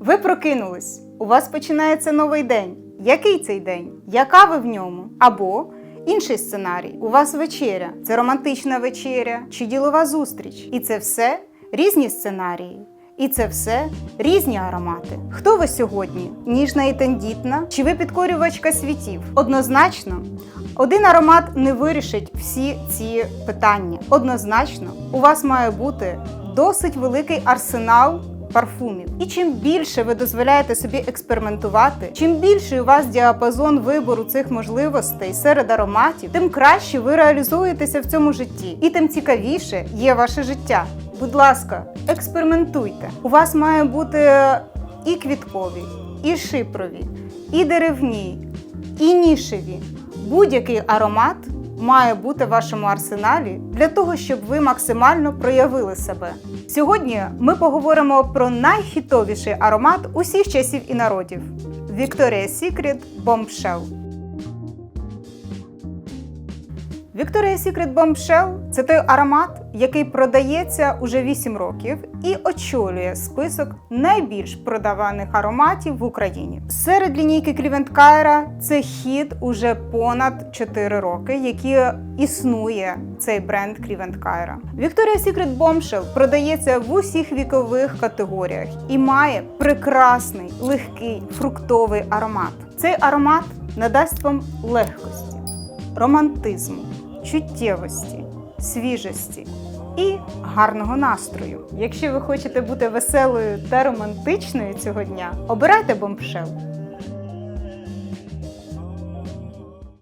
Ви прокинулись. У вас починається новий день. Який цей день? Яка ви в ньому? Або інший сценарій. У вас вечеря. Це романтична вечеря чи ділова зустріч. І це все різні сценарії. І це все різні аромати. Хто ви сьогодні? Ніжна і тендітна? Чи ви підкорювачка світів? Однозначно, один аромат не вирішить всі ці питання. Однозначно, у вас має бути досить великий арсенал парфумів. І чим більше ви дозволяєте собі експериментувати, чим більший у вас діапазон вибору цих можливостей серед ароматів, тим краще ви реалізуєтеся в цьому житті, і тим цікавіше є ваше життя. Будь ласка, експериментуйте. У вас має бути і квіткові, і шипрові, і деревні, і нішеві. Будь-який аромат має бути в вашому арсеналі для того, щоб ви максимально проявили себе. Сьогодні ми поговоримо про найхітовіший аромат усіх часів і народів Victoria's Secret Bombshell. Victoria's Secret Bombshell – це той аромат, який продається уже 8 років і очолює список найбільш продаваних ароматів в Україні. Серед лінійки Клівенткайра це хід уже понад 4 роки, які існує цей бренд Клівенткайра. Victoria's Secret Bombshell продається в усіх вікових категоріях і має прекрасний легкий фруктовий аромат. Цей аромат надасть вам легкості, романтизму, чуттєвості, свіжості і гарного настрою. Якщо ви хочете бути веселою та романтичною цього дня, обирайте бомбшел.